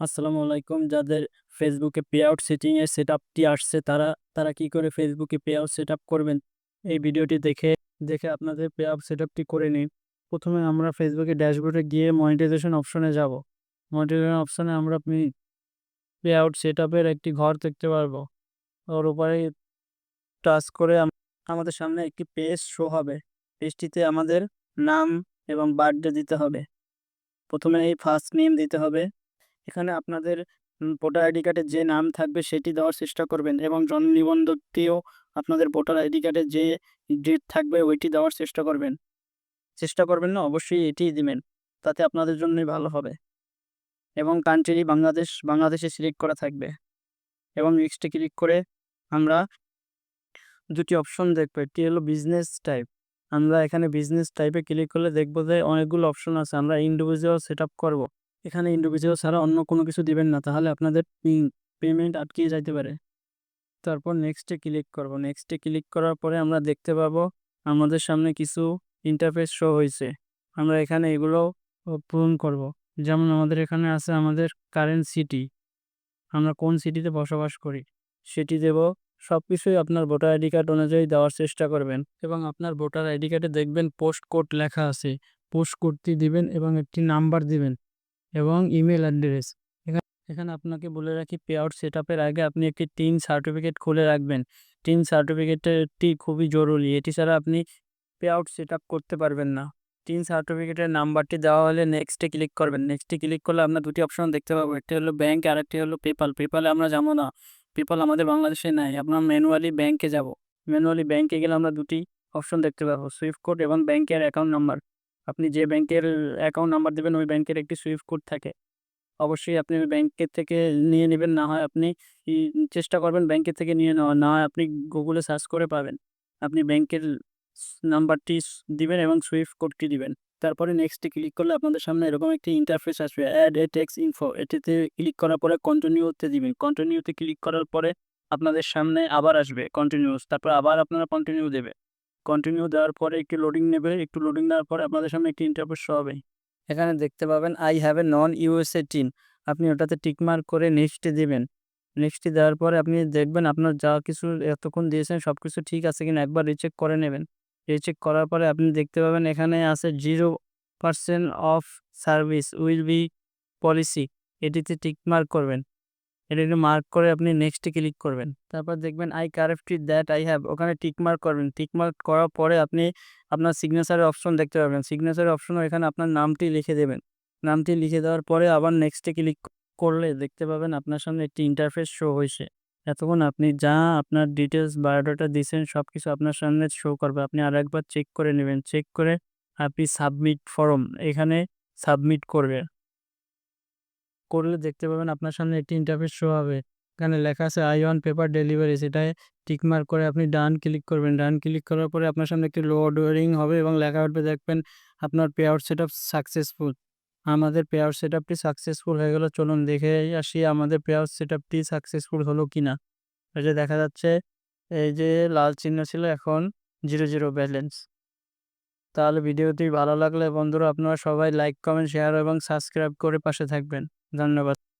আসসালামু আলাইকুম। যাদের ফেসবুকে পে আউট সেটিং এর সেটআপটি আসছে, তারা তারা কি করে ফেসবুকে পে আউট সেটআপ করবেন? এই ভিডিওটি দেখে দেখে আপনাদের পে আউট সেটআপটি করে নিন। প্রথমে আমরা ফেসবুকে ড্যাশবোর্ডে গিয়ে মনিটাইজেশন অপশনে যাব। মনিটাইজেশন অপশনে আমরা আপনি পে আউট সেটআপের একটি ঘর দেখতে পারব। ওর উপরে টাচ করে আমাদের সামনে একটি পেজ শো হবে। পেজটিতে আমাদের নাম এবং বার্থডে দিতে হবে। প্রথমে এই ফার্স্ট নেম দিতে হবে। এখানে আপনাদের ভোটার আইডি কার্ডে যে নাম থাকবে সেটি দেওয়ার চেষ্টা করবেন এবং জন্ম নিবন্ধকটিও আপনাদের ভোটার আইডি কার্ডে যে ডেট থাকবে ওইটি দেওয়ার চেষ্টা করবেন। চেষ্টা করবেন না, অবশ্যই এটিই দিবেন, তাতে আপনাদের জন্যই ভালো হবে। এবং কান্ট্রি বাংলাদেশ, বাংলাদেশে সিলেক্ট করা থাকবে। এবং নেক্সটে ক্লিক করে আমরা দুটি অপশন দেখব, একটি হলো বিজনেস টাইপ। আমরা এখানে বিজনেস টাইপে ক্লিক করলে দেখব যে অনেকগুলো অপশন আছে, আমরা ইন্ডিভিজুয়াল সেট আপ করব। এখানে ইন্ডিভিজুয়াল ছাড়া অন্য কোনো কিছু দিবেন না, তাহলে আপনাদের পেমেন্ট আটকে যাইতে পারে। তারপর নেক্সটে ক্লিক করব। নেক্সটে ক্লিক করার পরে আমরা দেখতে পাবো, আমাদের সামনে কিছু ইন্টারফেস শো হয়েছে আমরা এখানে এগুলো পূরণ করব। যেমন আমাদের এখানে আছে আমাদের কারেন্ট সিটি আমরা কোন সিটিতে বসবাস করি? সেটি দেব সব কিছুই আপনার ভোটার আইডি কার্ড অনুযায়ী দেওয়ার চেষ্টা করবেন। এবং আপনার ভোটার আইডি কার্ডে দেখবেন পোস্ট কোড লেখা আছে। পোস্ট কোডটি দিবেন এবং একটি নাম্বার দিবেন। এবং ইমেল অ্যাড্রেস এখানে আপনাকে বলে রাখি পে আউট সেট আগে আপনি একটি টিন সার্টিফিকেট খুলে রাখবেন। টিন সার্টিফিকেটটি খুবই জরুরি। এটি ছাড়া আপনি পে আউট সেট করতে পারবেন না। টিন সার্টিফিকেটের নাম্বারটি দেওয়া হলে নেক্সটে ক্লিক করবেন। নেক্সটে ক্লিক করলে আমরা দুটি অপশন দেখতে পাবো। একটি হলো ব্যাঙ্ক আর একটি হলো পেপাল পেপালে আমরা যাব না। পেপাল আমাদের বাংলাদেশে নাই। আপনার ম্যানুয়ালি ব্যাংকে যাব। ম্যানুয়ালি ব্যাংকে গেলে আমরা দুটি অপশন দেখতে পাবো। সুইফট কোড এবং ব্যাংকের অ্যাকাউন্ট নাম্বার আপনি যে ব্যাংকের অ্যাকাউন্ট নাম্বার দেবেন, ওই ব্যাংকের একটি সুইফট কোড থাকে। অবশ্যই আপনি ওই ব্যাংকের থেকে নিয়ে নেবেন, না হয় আপনি চেষ্টা করবেন ব্যাংকের থেকে নিয়ে নেওয়া, না হয় আপনি গুগলে সার্চ করে পাবেন। আপনি ব্যাংকের নাম্বারটি দিবেন এবং সুইফট কোডটি দিবেন। তারপরে নেক্সটে ক্লিক করলে আপনাদের সামনে এরকম একটি ইন্টারফেস আসবে অ্যাড এ টেক্স ইনফো এটিতে ক্লিক করার পরে কন্টিনিউতে দিবেন। কন্টিনিউতে ক্লিক করার পরে আপনাদের সামনে আবার আসবে কন্টিনিউস তারপর আবার আপনারা কন্টিনিউ দেবে। কন্টিনিউ দেওয়ার পরে একটু লোডিং নেবে, একটু লোডিং দেওয়ার পরে আপনাদের সামনে একটি ইন্টারফেস শো হবে। এখানে দেখতে পাবেন I have a non USA TIN আপনি ওটাতে টিকমার্ক করে নেক্সটে দিবেন। নেক্সটে দেওয়ার পরে আপনি দেখবেন আপনার যা কিছু এতক্ষণ দিয়েছেন সব কিছু ঠিক আছে কিনা, একবার রিচেক করে নেবেন। রিচেক করার পরে আপনি দেখতে পাবেন এখানে আছে zero percent of service will be policy এটিতে টিকমার্ক করবেন। এটাকে মার্ক করে আপনি নেক্সটে ক্লিক করবেন। তারপর দেখবেন I corrected that I have ওখানে টিকমার্ক করবেন। টিকমার্ক করার পরে আপনি আপনার সিগনেচারের অপশন দেখতে পাবেন সিগনেচারের অপশনও এখানে আপনার নামটি লিখে দেবেন। নামটি লিখে দেওয়ার পরে আবার নেক্সটে ক্লিক করলে দেখতে পাবেন আপনার সামনে একটি ইন্টারফেস শো হয়েছে। এতক্ষণ আপনি যা আপনার ডিটেলস বায়োডাটা দিয়েছেন সব কিছু আপনার সামনে শো করবে। আপনি আর একবার চেক করে নেবেন। চেক করে আপনি সাবমিট ফর্ম এখানে সাবমিট করবে করলে দেখতে পাবেন আপনার সামনে একটি ইন্টারফেস শো হবে। এখানে লেখা আছে আই ওয়ান পেপার ডেলিভারি সেটায় টিকমার্ক করে আপনি ডান ক্লিক করবেন। ডান ক্লিক করার পরে আপনার সামনে একটি লোডিং হবে এবং লেখা উঠবে, দেখবেন আপনার পে আউট সেট সাকসেসফুল আমাদের পে আউট সেট আপটি সাকসেসফুল হয়ে গেল। চলুন দেখে আসি আমাদের পে আউট সেট আপটি সাকসেসফুল হলো কি না যে দেখা যাচ্ছে, এই যে লাল চিহ্ন ছিল এখন জিরো জিরো ব্যালেন্স তাহলে ভিডিওটি ভালো লাগলে বন্ধুরা আপনারা সবাই লাইক কমেন্ট শেয়ার এবং সাবস্ক্রাইব করে পাশে থাকবেন। ধন্যবাদ।